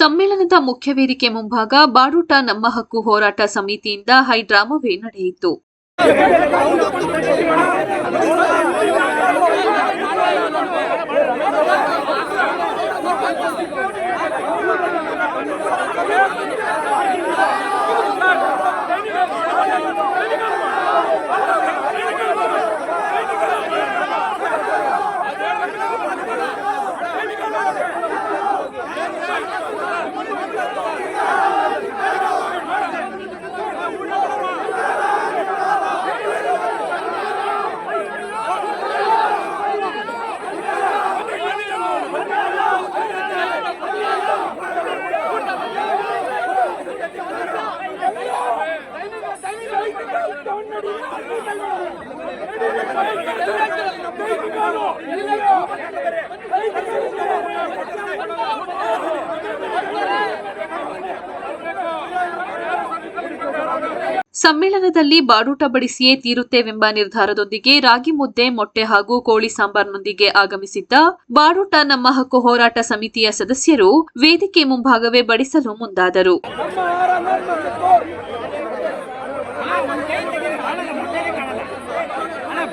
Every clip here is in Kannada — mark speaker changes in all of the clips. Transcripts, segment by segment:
Speaker 1: ಸಮ್ಮೇಳನದ ಮುಖ್ಯ ವೇದಿಕೆ ಮುಂಭಾಗ ಬಾಡೂಟ ನಮ್ಮ ಹಕ್ಕು ಹೋರಾಟ ಸಮಿತಿಯಿಂದ ಹೈಡ್ರಾಮವೇ ನಡೆಯಿತು. ಸಮ್ಮೇಳನದಲ್ಲಿ ಬಾಡೂಟ ಬಡಿಸಿಯೇ ತೀರುತ್ತೇವೆಂಬ ನಿರ್ಧಾರದೊಂದಿಗೆ ರಾಗಿ ಮುದ್ದೆ, ಮೊಟ್ಟೆ ಹಾಗೂ ಕೋಳಿ ಸಾಂಬಾರ್ನೊಂದಿಗೆ ಆಗಮಿಸಿದ್ದ ಬಾಡೂಟ ನಮ್ಮ ಹಕ್ಕು ಹೋರಾಟ ಸಮಿತಿಯ ಸದಸ್ಯರು ವೇದಿಕೆ ಮುಂಭಾಗವೇ ಬಡಿಸಲು ಮುಂದಾದರು.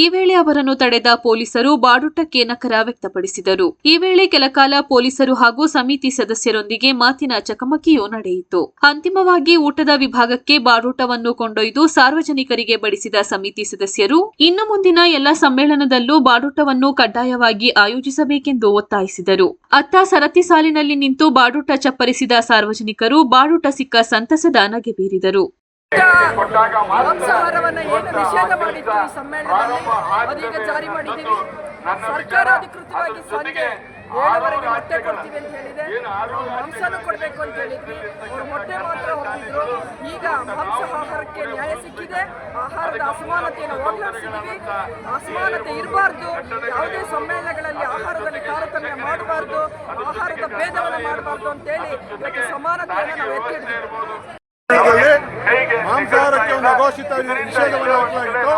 Speaker 1: ಈ ವೇಳೆ ಅವರನ್ನು ತಡೆದ ಪೊಲೀಸರು ಬಾಡೂಟಕ್ಕೆ ನಕರ ವ್ಯಕ್ತಪಡಿಸಿದರು. ಈ ವೇಳೆ ಕೆಲಕಾಲ ಪೊಲೀಸರು ಹಾಗೂ ಸಮಿತಿ ಸದಸ್ಯರೊಂದಿಗೆ ಮಾತಿನ ಚಕಮಕಿಯೂ ನಡೆಯಿತು. ಅಂತಿಮವಾಗಿ ಊಟದ ವಿಭಾಗಕ್ಕೆ ಬಾಡೂಟವನ್ನು ಕೊಂಡೊಯ್ದು ಸಾರ್ವಜನಿಕರಿಗೆ ಬಡಿಸಿದ ಸಮಿತಿ ಸದಸ್ಯರು, ಇನ್ನು ಮುಂದಿನ ಎಲ್ಲ ಸಮ್ಮೇಳನದಲ್ಲೂ ಬಾಡೂಟವನ್ನು ಕಡ್ಡಾಯವಾಗಿ ಆಯೋಜಿಸಬೇಕೆಂದು ಒತ್ತಾಯಿಸಿದರು. ಅತ್ತ ಸರತಿ ಸಾಲಿನಲ್ಲಿ ನಿಂತು ಬಾಡೂಟ ಚಪ್ಪರಿಸಿದ ಸಾರ್ವಜನಿಕರು ಬಾಡೂಟ ಸಿಕ್ಕ ಸಂತಸದ ನಗೆ ಬೀರಿದರು.
Speaker 2: ಮಾಂಸಾಹಾರವನ್ನ ಏನು ನಿಷೇಧ ಮಾಡಿತ್ತು ಈ ಸಮ್ಮೇಳನದಲ್ಲಿ? ಅದೀಗ ಜಾರಿ ಮಾಡಿದ್ದೀವಿ. ಸರ್ಕಾರ ಅಧಿಕೃತವಾಗಿ ಸಂಜೆ ಏಳುವರೆಗೆ ಮೊಟ್ಟೆ ಕೊಡ್ತೀವಿ ಅಂತ ಹೇಳಿದೆ. ಮಾಂಸನೂ ಕೊಡಬೇಕು ಅಂತ ಹೇಳಿದ್ವಿ. ಅವ್ರು ಮೊಟ್ಟೆ ಮಾತ್ರ ಹೋಗಿದ್ರು ಈಗ ಮಾಂಸಾಹಾರಕ್ಕೆ ನ್ಯಾಯ ಸಿಕ್ಕಿದೆ. ಆಹಾರದ ಅಸಮಾನತೆಯನ್ನು ಹೋಗ್ಲಾಡಿಸಿದ್ದೀವಿ. ಅಸಮಾನತೆ ಇರಬಾರ್ದು. ಯಾವುದೇ ಸಮ್ಮೇಳನಗಳಲ್ಲಿ ಆಹಾರದಲ್ಲಿ ತಾರತಮ್ಯ ಮಾಡಬಾರ್ದು. ಆಹಾರದ ಭೇದವನ್ನು ಮಾಡಬಾರ್ದು ಅಂತೇಳಿ ಇವತ್ತು ಸಮಾನತೆಯನ್ನು ನಾವು ಎತ್ತಿ
Speaker 3: ಮಾಂಸಾಹಾರಕ್ಕೆ ಒಂದು ಅಘೋಷಿತ ನಿಷೇಧವನ್ನು ಹಾಕಲಾಗಿತ್ತು.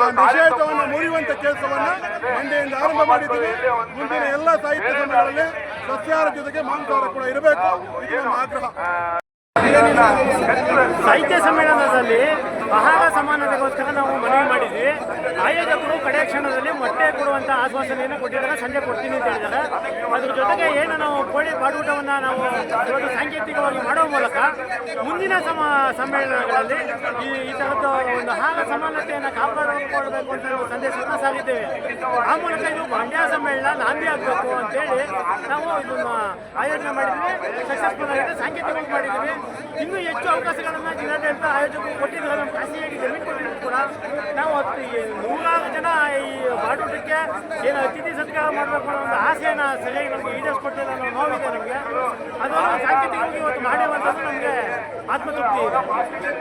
Speaker 3: ಆ ನಿಷೇಧವನ್ನು ಮುರಿಯುವಂತ ಕೆಲಸವನ್ನು ಮಂಡೆಯಿಂದ ಆರಂಭ ಮಾಡಿದ್ದೀವಿ. ಮುಂದಿನ ಎಲ್ಲ ಸಾಹಿತ್ಯ ಸಮಯಗಳಲ್ಲಿ ಸಸ್ಯಾಹಾರ ಜೊತೆಗೆ ಮಾಂಸಾಹಾರ ಕೂಡ ಇರಬೇಕು. ಇದು ನಮ್ಮ ಆಗ್ರಹ.
Speaker 4: ಸಾಹಿತ್ಯ ಸಮ್ಮೇಳನದಲ್ಲಿ ಆಹಾರ ಸಮಾನತೆಗೋಸ್ಕರ ನಾವು ಮನವಿ ಮಾಡಿದ್ವಿ. ಆಯೋಜಕರು ಕಡೆ ಕ್ಷಣದಲ್ಲಿ ಮೊಟ್ಟೆ ಕೊಡುವಂಥ ಆಶ್ವಾಸನೆಯನ್ನು ಕೊಟ್ಟಿದ್ದಾರೆ. ಸಂಜೆ ಕೊಡ್ತೀನಿ ಅಂತ ಹೇಳಿದ್ದಾರೆ. ಅದ್ರ ಜೊತೆಗೆ ಏನು ನಾವು ಕೋಳಿ ಬಾಡೂಟವನ್ನು ನಾವು ಇವತ್ತು ಸಾಂಕೇತಿಕವಾಗಿ ಮಾಡುವ ಮೂಲಕ ಮುಂದಿನ ಸಮ ಸಮ್ಮೇಳನಗಳಲ್ಲಿ ಈ ಈ ಥರದ್ದು ಒಂದು ಆಹಾರ ಸಮಾನತೆಯನ್ನು ಕಾಪಾಡಿಕೊಳ್ಬೇಕು ಅಂತ ನಾವು ಸಂದೇಶವನ್ನು ಸಾರಿದ್ದೇವೆ. ಆ ಮೂಲಕ ಇದು ಮಂಡ್ಯ ಸಮ್ಮೇಳನ, ನಾಂದಿ ಆಗಬೇಕು ಅಂತೇಳಿ ನಾವು ಇದನ್ನು ಆಯೋಜನೆ ಮಾಡಿದ್ವಿ. ಸಕ್ಸಸ್ಫುಲ್ ಆಗಿದೆ ಸಾಂಕೇತಿಕವಾಗಿ ಮಾಡಿದ್ವಿ. ಇನ್ನೂ ಹೆಚ್ಚು ಅವಕಾಶಗಳನ್ನು ಜಿಲ್ಲಾಡಳಿತ ಆಯೋಜಕರು ಕೊಟ್ಟಿದ್ದಾರೆ ನಮ್ಮ ಖಾಸಗಿಯಾಗಿ ಜಮೀನು ಕೊಟ್ಟಿದ್ರು ಕೂಡ. ನಾವು ಹತ್ತು ನೂರಾರು ಜನ ಈ ಬಾಡೂಟಕ್ಕೆ ಏನು ಅತಿಥಿ ಸತ್ಕಾರ ಮಾಡಬೇಕು ಅನ್ನೋ ಒಂದು ಆಸೆಯನ್ನು ಸರಿಯಾಗಿ ನಮಗೆ ಈಡೇರಿಸ್ಕೊಟ್ಟಿಲ್ಲ ಅನ್ನೋ ನೋವಿದೆ ನಮಗೆ. ಅದನ್ನು ಸಾಂಕೇತಿಕವಾಗಿ ಇವತ್ತು ಮಾಡಿರುವಂಥದ್ದು ನಮಗೆ ಆತ್ಮತೃಪ್ತಿ ಇದೆ.